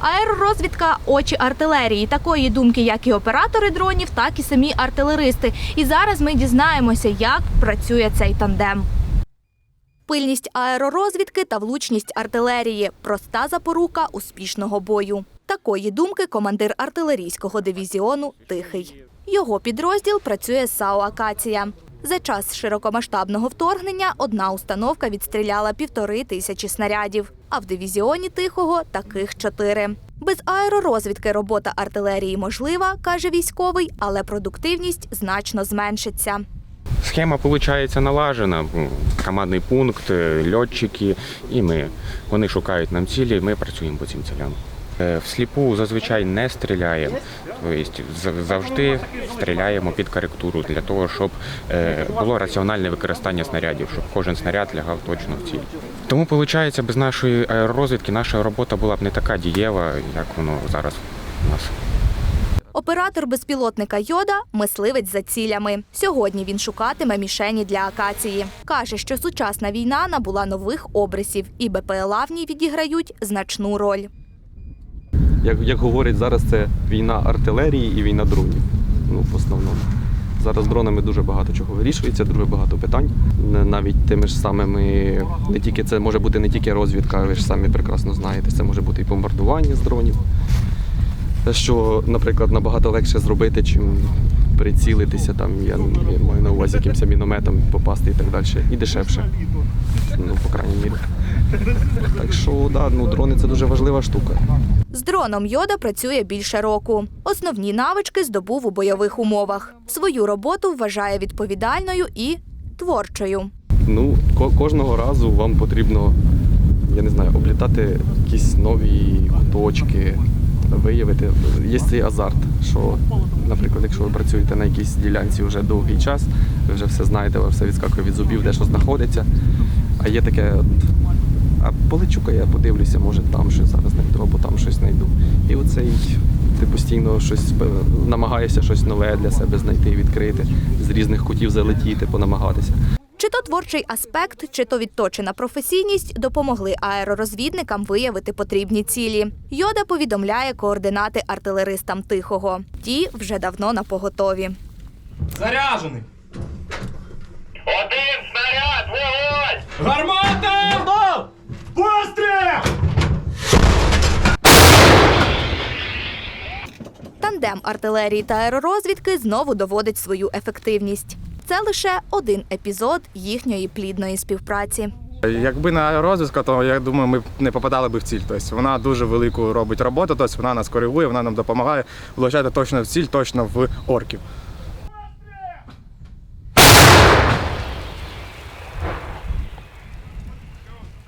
Аеророзвідка очі артилерії. Такої думки, як і оператори дронів, так і самі артилеристи. І зараз ми дізнаємося, як працює цей тандем. Пильність аеророзвідки та влучність артилерії проста запорука успішного бою. Такої думки командир артилерійського дивізіону Тихий. Його підрозділ працює з САУ Акація. За час широкомасштабного вторгнення одна установка відстріляла півтори тисячі снарядів, а в дивізіоні Тихого таких чотири. Без аеророзвідки робота артилерії можлива, каже військовий, але продуктивність значно зменшиться. Схема виходить налажена. Командний пункт, е, льотчики, і ми. Вони шукають нам цілі, ми працюємо по цим цілям. Е, Всліпу зазвичай не стріляємо. Тобто завжди стріляємо під коректуру для того, щоб е, було раціональне використання снарядів, щоб кожен снаряд лягав точно в ціль. Тому виходить, без нашої аеророзвідки наша робота була б не така дієва, як воно зараз у нас. Оператор безпілотника Йода мисливець за цілями. Сьогодні він шукатиме мішені для акації. Каже, що сучасна війна набула нових обрисів, і БПЛА в ній відіграють значну роль. Як, як говорять зараз, це війна артилерії і війна дронів. Ну, в основному. Зараз дронами дуже багато чого вирішується, дуже багато питань. Навіть тими ж самими, не тільки це може бути не тільки розвідка, ви ж самі прекрасно знаєте, це може бути і бомбардування з дронів. Що, наприклад, набагато легше зробити, чим прицілитися там, я, я маю на увазі якимось мінометом попасти і так далі. І дешевше. Ну, по крайній мірі. Так що, да, ну, дрони це дуже важлива штука. З дроном Йода працює більше року. Основні навички здобув у бойових умовах. Свою роботу вважає відповідальною і творчою. Ну, ко- кожного разу вам потрібно, я не знаю, облітати якісь нові точки, виявити. Є цей азарт, що, наприклад, якщо ви працюєте на якійсь ділянці вже довгий час, ви вже все знаєте, ви все відскакує від зубів, де що знаходиться. А є таке, а полечу-ка я подивлюся, може там щось зараз знайду, або там щось знайду. І оцей ти постійно щось е, намагаєшся щось нове для себе знайти, відкрити, з різних кутів залетіти, понамагатися. Чи то творчий аспект, чи то відточена професійність допомогли аеророзвідникам виявити потрібні цілі. Йода повідомляє координати артилеристам тихого. Ті вже давно на поготові. Заряжений! Один снаряд, вогонь! Гармата! Постріл! Тандем артилерії та аеророзвідки знову доводить свою ефективність. Це лише один епізод їхньої плідної співпраці. Якби не розвитку, то я думаю, ми не попадали би в ціль. Тобто вона дуже велику робить роботу, тобто вона нас коригує, вона нам допомагає влучати точно в ціль, точно в орків.